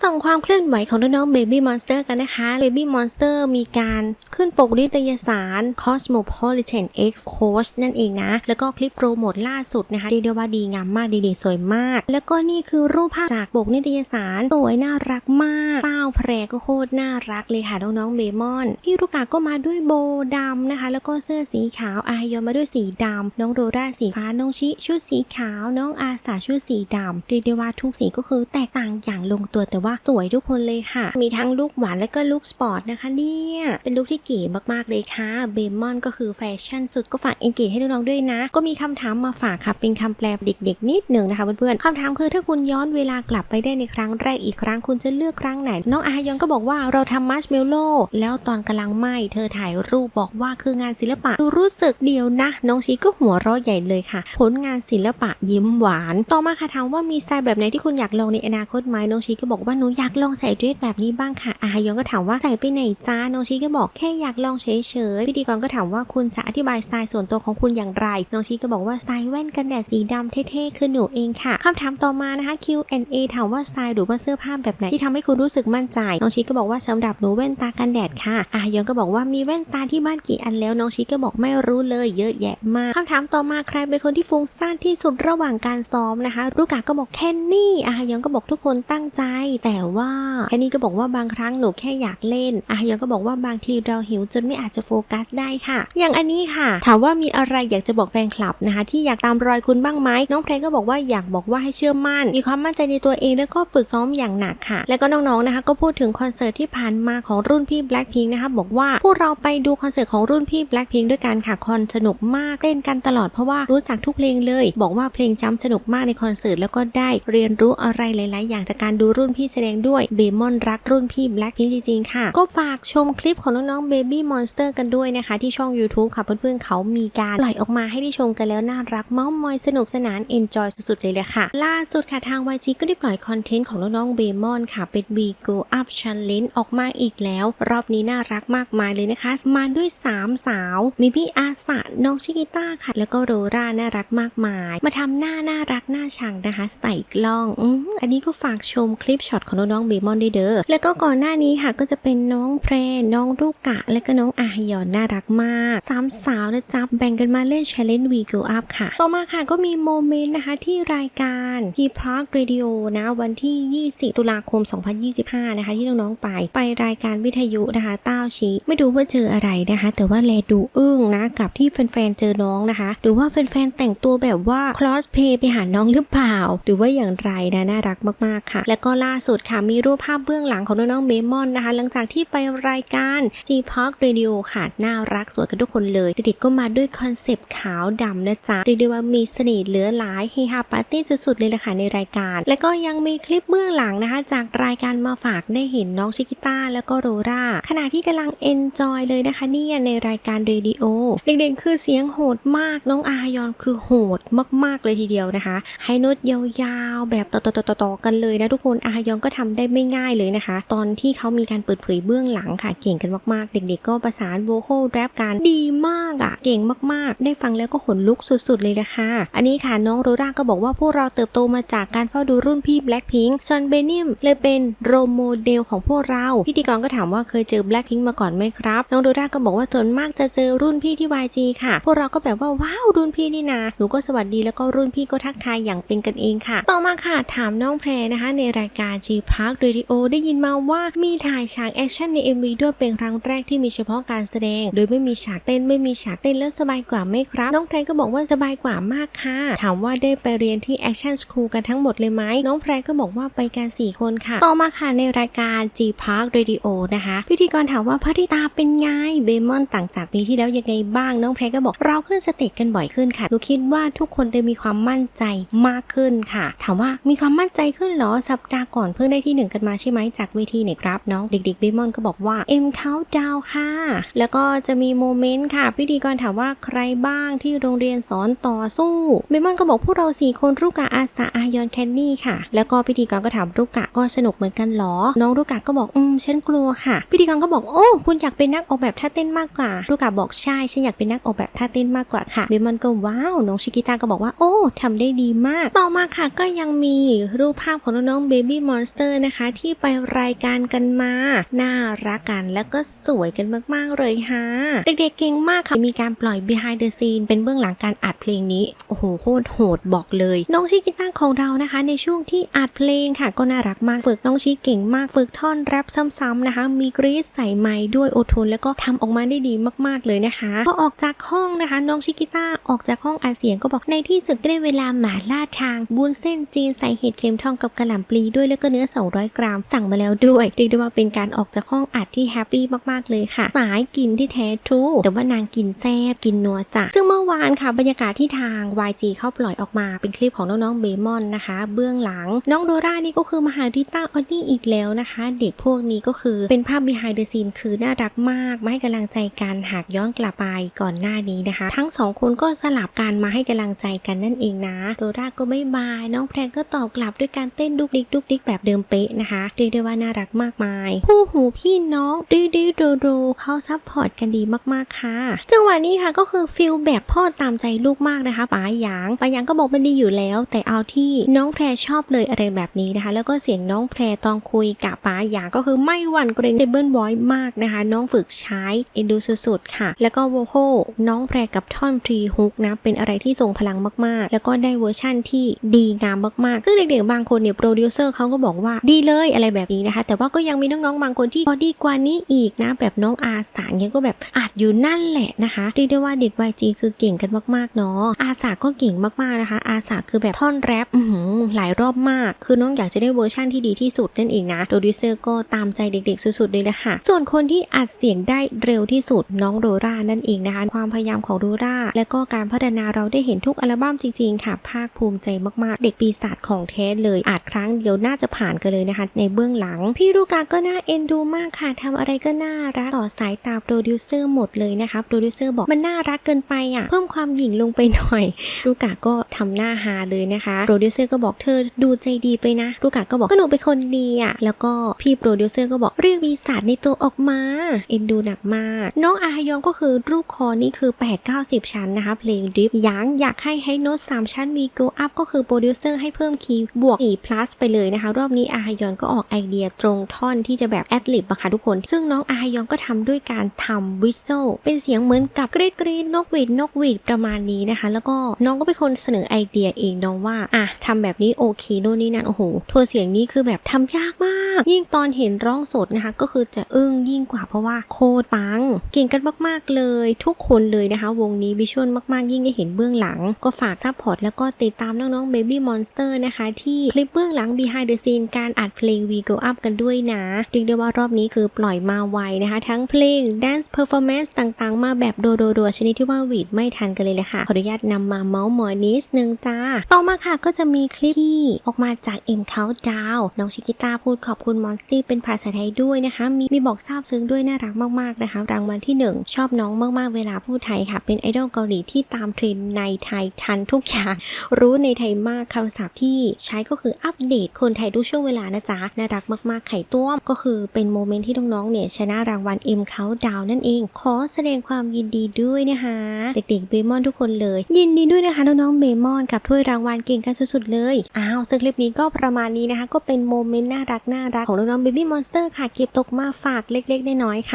ส่องความเคลื่อนไหวของน้องๆ Baby Monster กันนะคะ Baby Monster มีการขึ้นปกนิตยสาร Cosmopolitan X Coach นั่นเองนะ แล้วก็คลิปโปรโมทล่าสุดนะคะเรียกได้ว่าดีงามมากดีๆ สวยมาก แล้วก็นี่คือรูปภาพจากปกนิตยสาร สวยน่ารักมากเต้าแพรก็โคตรน่ารักเลยค่ะน้องๆเบมอนพี่รุกาก็มาด้วยโบดำนะคะ แล้วก็เสื้อสีขาวอายอนมาด้วยสีดำน้องโดราสีฟ้าน้องชิชุดสีขาว น้องอาสาชุดสีดำเรียกได้ว่าทุกสีก็คือแตกต่างอย่างลงตัวแต่ว่าสวยทุกคนเลยค่ะ มีทั้งลุคหวานและก็ลุคสปอร์ตนะคะเนี่ย เป็นลุคที่เก๋มากๆเลยค่ะ เบมอนก็คือแฟชั่นสุดก็ฝากเอนเกจให้น้องๆด้วยนะ ก็มีคำถามมาฝากค่ะ เป็นคำแปลเด็กๆ นิดหนึ่งนะคะเพื่อนๆคำถามคือถ้าคุณย้อนเวลากลับไปได้ในครั้งแรกอีกครั้งคุณจะเลือกครั้งไหน น้องอายอนก็บอกว่าเราทำมัชเมลโล่แล้วตอนกำลังไหม้เธอถ่ายรูปบอกว่าคืองานศิลปะดูรู้สึกเดียวนะ น้องชีก็หัวเราะใหญ่เลยค่ะ ผลงานศิลปะยิ้มหวาน ต่อมาค่ะถามว่ามีสไตล์แบบไหนที่คุณอยากลองในอนาคตไหมน้องชีก็บอกว่าหนูอยากลองใส่เดรสแบบนี้บ้างค่ะอายอนก็ถามว่าใส่ไปไหนจ้าน้องชีก็บอกแค่อยากลองเฉยๆพิธีกรก็ถามว่าคุณจะอธิบายสไตล์ส่วนตัวของคุณอย่างไรน้องชีก็บอกว่าสไตล์แว่นกันแดดสีดำเท่ๆคือหนูเองค่ะคำถามต่อมานะคะ Q&A ถามว่าสไตล์หรือว่าเสื้อผ้าแบบไหนที่ทำให้คุณรู้สึกมั่นใจ น้องชีก็บอกว่าสำหรับหนูแว่นตากันแดดค่ะอายอนก็บอกว่ามีแว่นตาที่บ้านกี่อันแล้วน้องชีก็บอกไม่รู้เลยเยอะแยะมากคำถามต่อมาใครเป็นคนที่ฟุ้งซ่านที่สุดระหว่างการซ้อมนะคะลูกกาก็บอกแคนนี่อายอนก็บอกทุกคนตั้งใจแต่ว่าแคนนี่ก็บอกว่าบางครั้งหนูแค่อยากเล่นอายอนก็บอกว่าบางทีเราหิวจนไม่อาจจะโฟกัสได้ค่ะ อย่างอันนี้ค่ะ ถามว่ามีอะไรอยากจะบอกแฟนคลับนะคะ ที่อยากตามรอยคุณบ้างไหมน้องเพลงก็บอกว่าอยากบอกว่าให้เชื่อมั่น มีความมั่นใจในตัวเองแล้วก็ฝึกซ้อมอย่างหนักค่ะ แล้วก็น้องๆนะคะ ก็พูดถึงคอนเสิร์ตที่ผ่านมาของรุ่นพี่ Blackpink นะคะบอกว่าพวกเราไปดูคอนเสิร์ตของรุ่นพี่ Blackpink ด้วยกันค่ะคอนสนุกมากเต้นกันตลอดเพราะว่ารู้จักทุกเพลงเลย บอกว่าเพลงจำสนุกมากในคอนเสิร์ตแล้วก็ได้เรียนรู้อะไรหลาย ๆ อย่างจากการดูรุ่นพี่แสดงด้วยเบมอนรักรุ่นพี่ Blackpink จริงๆค่ะ ก็ฝากชมคลิปของน้องๆ Baby Monster กันด้วยนะคะ ที่ช่อง YouTube ค่ะเพื่อนๆเขามีการปล่อยออกมาให้ได้ชมกันแล้วน่ารักเม้ามอยสนุกสนาน enjoy สุดๆเลยเลยค่ะ ล่าสุดค่ะทาง YG ก็ได้ปล่อยคอนเทนต์ของน้องๆเบมอนค่ะ เป็น We Go Up Challenge ออกมาอีกแล้ว รอบนี้น่ารักมากมายเลยนะคะ มาด้วย 3 สาวมีพี่อาสะน้องชิกิต้าค่ะ แล้วก็โรราน่ารักมากมาย มาทำหน้าน่ารักหน่าชังนะคะ ใส่กล้องอือันนี้ก็ฝากชมคลิปชอตของน้องๆเบมอนได้เด้อแล้วก็ก่อนหน้านี้ค่ะก็จะเป็นน้องแพรน้องลูกกะ และก็น้องอาฮยอนน่ารักมากสามสาวนะจ๊ะแบ่งกันมาเล่น Challenge We Go Up ค่ะ ต่อมาค่ะก็มีโมเมนต์นะคะที่รายการ G Park Radio นะวันที่ 20 ตุลาคม 2025 นะคะ ที่น้องๆไปไปรายการวิทยุนะคะต้าชีไม่ดูว่าเจออะไรนะคะ แต่ว่าแลดูอึ้งนะกับที่แฟนๆเจอน้องนะคะหรือว่าแฟนๆแต่งตัวแบบว่า cross play ไปหาน้องหรือเปล่า หรือว่าอย่างไรนะน่ารักมากๆค่ะ แล้วก็ล่าสุดค่ะมีรูปภาพเบื้องหลังของน้องๆเมมอนนะคะ หลังจากที่ไปรายการ G Park Radio ค่ะ น่ารักสวยกันทุกคนเลย เด็กๆก็มาด้วยคอนเซปต์ขาวดำนะจ๊ะเรียกได้ว่ามีเสน่ห์เหลือหลายเฮฮาปาร์ตี้สุดๆเลยแหละค่ะในรายการ และก็ยังมีคลิปเบื้องหลังนะคะ จากรายการมาฝากได้เห็นน้องชิกิต้าแล้วก็โรราขณะที่กำลังเอนจอยเลยนะคะเนี่ยในรายการเรดิโอเด็กๆคือเสียงโหดมากน้องอายอนคือโหดมากๆเลยทีเดียวนะคะ ให้น้ตยาวๆแบบต่อๆๆๆกันเลยนะทุกคนอายอนก็ทำได้ไม่ง่ายเลยนะคะ ตอนที่เขามีการเปิดเผยเบื้องหลังค่ะ เก่งกันมากๆ เด็กๆ ก็ประสานโวคอลแรปกันดีมากอะ่ะ เก่งมากๆ ได้ฟังแล้วก็ขนลุกสุดๆ เลยละค่ะอันนี้ค่ะน้องโรราก็บอกว่าพวกเราเติบโตมาจากการเฝ้าดูรุ่นพี่ Blackpink ซอนเบนิมเลยเป็นโรโมเดลของพวกเราพิธีกรก็ถามว่าเคยเจอ Blackpink มาก่อนไหมครับ น้องโรราก็บอกว่าส่วนมากจะเจอรุ่นพี่ที่ YG ค่ะ พวกเราก็แบบว่าว้าวรุ่นพี่นี่นาหนูก็สวัสดีแล้วก็รุ่นพี่ก็ทักทายอย่างเป็นกันเองค่ะ ต่อมาค่ะถามน้องแพรนะคะ ในรายการ G Park Radio ได้ยินมาว่ามีถ่ายฉากแอคชั่นใน MV ด้วยเป็นครั้งแรกที่มีเฉพาะการแสดง โดยไม่มีฉากเต้นไม่มีฉากเต้นแล้วสบายกว่าไหมครับ น้องแพรก็บอกว่าสบายกว่ามากค่ะ ถามว่าได้ไปเรียนที่ Action School กันทั้งหมดเลยไหมน้องแพรก็บอกว่าไปกัน 4 คนค่ะ ต่อมาค่ะในรายการ G Park Radio นะคะ พิธีกรถามว่าพระธิตาเป็นไงเบมอนต่างจากปีที่แล้วยังไงบ้างน้องแพรก็บอกเราขึ้นสเตจกันบ่อยขึ้นค่ะหนูคิดว่าทุกคนได้มีความมั่นใจมากขึ้นค่ะ ถามว่ามีความมั่นใจขึ้นเหรอสัปดาห์ก่อนเพิ่งได้ที่หนึ่งกันมาใช่ไหมจากเวทีเนี่ยครับน้องเด็กๆเบมอนก็บอกว่า M Countdown ค่ะ แล้วก็จะมีโมเมนต์ค่ะพิธีกรถามว่าใครบ้างที่โรงเรียนสอนต่อสู้เบมอนก็บอกพวกเราสี่คนรุกะอาสาอายอนแคนนี่ค่ะ แล้วก็พิธีกรก็ถามรุกะก็สนุกเหมือนกันหรอ น้องรุกะก็บอกอืมฉันกลัวค่ะ พิธีกรก็บอกโอ้คุณอยากเป็นนักออกแบบท่าเต้นมากกว่ารุกะบอกใช่ฉันอยากเป็นนักออกแบบท่าเต้นมากกว่าค่ะเบมอนก็ว้าวน้องชิกิตาก็บอกว่าโอ้ทำได้ดีมาก ต่อมาค่ะก็ยังมีรูปภาพของน้องๆเบบี้ม Monster นะคะที่ไปรายการกันมา น่ารักกันแล้วก็สวยกันมากๆเลยฮะเด็กๆเก่งมากค่ะ มีการปล่อย behind the scene เป็นเบื้องหลังการอัดเพลงนี้ โอ้โหโคตรโหดบอกเลย น้องชิกิต้าของเรานะคะ ในช่วงที่อัดเพลงค่ะ ก็น่ารักมากฝึกน้องชิเก่งมากฝึกท่อนแรปซ้ำๆนะคะ มีกรีดใส่ไม้ด้วยโอโทนแล้วก็ทำออกมาได้ดีมากๆเลยนะคะพอออกจากห้องนะคะ น้องชิกิต้าออกจากห้องอัดเสียงก็บอกในที่สุดก็ได้เวลาหมาล่าทางบุญเส้นจีนใส่เห็ดเข็มทองกับกระหล่ำปลีด้วยแล้วก็เนื้อ 200 กรัม สั่งมาแล้วด้วยเรียกได้ว่าเป็นการออกจากห้องอัดที่แฮปปี้มากๆเลยค่ะ สายกินที่แท้ทรูแต่ว่านางกินแซ่บกินนัวจ้ะซึ่งเวานค่ะบรรยากาศที่ทาง YG เข้าปล่อยออกมาเป็นคลิปของน้องๆเบมอนนะคะ เบื้องหลัง น้องโดรานี่ก็คือมาหาริต้าออนนี่อีกแล้วนะคะ เด็กพวกนี้ก็คือเป็นภาพ behind the scene คือน่ารักมาก มาให้กำลังใจกันหากย้อนกลับไปก่อนหน้านี้นะคะ ทั้งสองคนก็สลับกันมาให้กำลังใจกันนั่นเองนะโดราก็ไม่บาย น้องแพรก็ตอบกลับด้วยการเต้นดุกดิกดุกดิกแบบเดิมเป๊ะนะคะเรียกได้ว่าน่ารักมากมายคู่หูพี่น้องดื้ดื้โดโดเข้าซัพพอร์ตกันดีมากๆค่ะ จังหวะนี้ค่ะก็คือฟิลแบบพ่อตามใจลูกมากนะคะป๋าหยางป๋าหยางก็บอกมันดีอยู่แล้ว แต่เอาที่น้องแพรชอบเลยอะไรแบบนี้นะคะ แล้วก็เสียงน้องแพรตอนคุยกับป๋าหยางก็คือไม่หวั่นเกรงเทเบิลบอยมากนะคะ น้องฝึกใช้เอ็นดูสุดๆค่ะ แล้วก็โวโคน้องแพรกับท่อนพรีฮุกนะเป็นอะไรที่ทรงพลังมากๆ แล้วก็ได้เวอร์ชั่นที่ดีงามมากๆซึ่งเด็กๆบางคนเนี่ยโปรดิวเซอร์เขาก็บอกว่าดีเลยอะไรแบบนี้นะคะ แต่ว่าก็ยังมีน้องๆบางคนที่พอดีกว่านี้อีกนะแบบน้องอาสาเงี้ยก็แบบอัดอยู่นั่นแหละนะคะเรียกได้ว่าเด็ก YG คือเก่งกันมากๆเนาะอาสาก็เก่งมากๆนะคะ อาสาคือแบบท่อนแรปหลายรอบมาก คือน้องอยากจะได้เวอร์ชั่นที่ดีที่สุดนั่นเองนะโปรดิวเซอร์ก็ตามใจเด็กๆ สุดๆเลยละค่ะส่วนคนที่อัดเสียงได้เร็วที่สุดน้องโดรานั่นเองนะคะความพยายามของโดราและก็การพัฒนาเราได้เห็นทุกอัลบั้มจริงๆค่ะ ภาคภูมิใจมากๆ เด็กปีศาจของแท้เลยอาจครั้งเดียวน่าจะผ่านกันเลยนะคะ ในเบื้องหลัง พี่ลูกาก็น่าเอ็นดูมากค่ะทำอะไรก็น่ารักต่อสายตาโปรดิวเซอร์หมดเลยนะคะโปรดิวเซอร์บอกมันน่ารักเกินไปอะพิ่มความหยิ่งลงไปหน่อย ลูกาก็ทำหน้าฮาเลยนะคะโปรดิวเซอร์ก็บอกเธอดูใจดีไปนะ ลูกาก็บอกก็หนูเป็นคนดีอะแล้วก็พี่โปรดิวเซอร์ก็บอกเรียกปีศาจในตัวออกมา เอ็นดูหนักมาก น้องอาฮยองก็คือรูปคอนี่คือ 8 90ชั้นนะคะ เพลงดิฟยังอยากให้ให้โน้ต3ชั้นมี go up ก็คือโปรดิวเซอร์ให้เพิ่มคีย์บวก4 plus ไปเลยนะคะ รอบนี้อาฮยอนก็ออกไอเดียตรงท่อนที่จะแบบแอดลิบอะค่ะทุกคน ซึ่งน้องอาฮยองก็ทำด้วยการทำวิสโซเป็นเสียงเหมือนกับกรีดกรีดนกหวีดนกหวีดประมาณนี้นะคะ แล้วก็น้องก็เป็นคนเสนอไอเดียเองน้องว่าอะทำแบบนี้โอเคโน่นนี่นั่นโอ้โหทัวร์เสียงนี้คือแบบทำยากมาก ยิ่งตอนเห็นร้องสดนะคะ ก็คือจะอึ้งยิ่งกว่าเพราะว่าโคตรปัง เก่งกันมากๆเลย ทุกคนเลยนะคะ วงนี้วิชวลมากๆ ยิ่งได้เห็นเบื้องหลัง ก็ฝากซัพพอร์ตแล้วก็ติดตามน้องๆ Baby Monster นะคะ ที่คลิปเบื้องหลัง behind the scene การอัดเพลง We Go Up กันด้วยนะเรียกได้ว่ารอบนี้คือปล่อยมาไวนะคะ ทั้งเพลง dance performance ต่างๆ มาแบบโดโดๆชนิดที่ว่าหวีดไม่ทันกันเลยแหละค่ะขออนุญาตนำมาเมาส์มอยนิดนึงจ้า ต่อมาค่ะก็จะมีคลิปที่ออกมาจาก M Countdown น้องชิกิต้าพูดขอบคุณมอนสตี้เป็นภาษาไทยด้วยนะคะ มีมีบอกซาบซึ้งด้วยน่ารักมากๆนะคะ รางวัลที่ 1 ชอบน้องมากๆเวลาพูดไทยค่ะ เป็นไอดอลเกาหลีที่ตามเทรนในไทยทันทุกอย่าง รู้ในไทยมากคำศัพท์ที่ใช้ก็คืออัปเดตคนไทยทุกช่วงเวลานะจ๊ะน่ารักมากๆไข่ต้วมก็คือเป็นโมเมนต์ที่น้องๆเนี่ยชนะรางวัล M Countdown นั่นเอง ขอแสดงความยินดีด้วยนะคะเด็กๆเบมอนทุกคนเลย ยินดีด้วยนะคะน้องๆเบมอนกับถ้วยรางวัลเก่งกันสุดๆเลยอ้าวซึ่งคลิปนี้ก็ประมาณนี้นะคะ ก็เป็นโมเมนต์น่ารักน่ารักของน้องๆเบบี้มอนสเตอร์ค่ะเก็บตกมาฝากเล็กๆน้อยๆค่ะ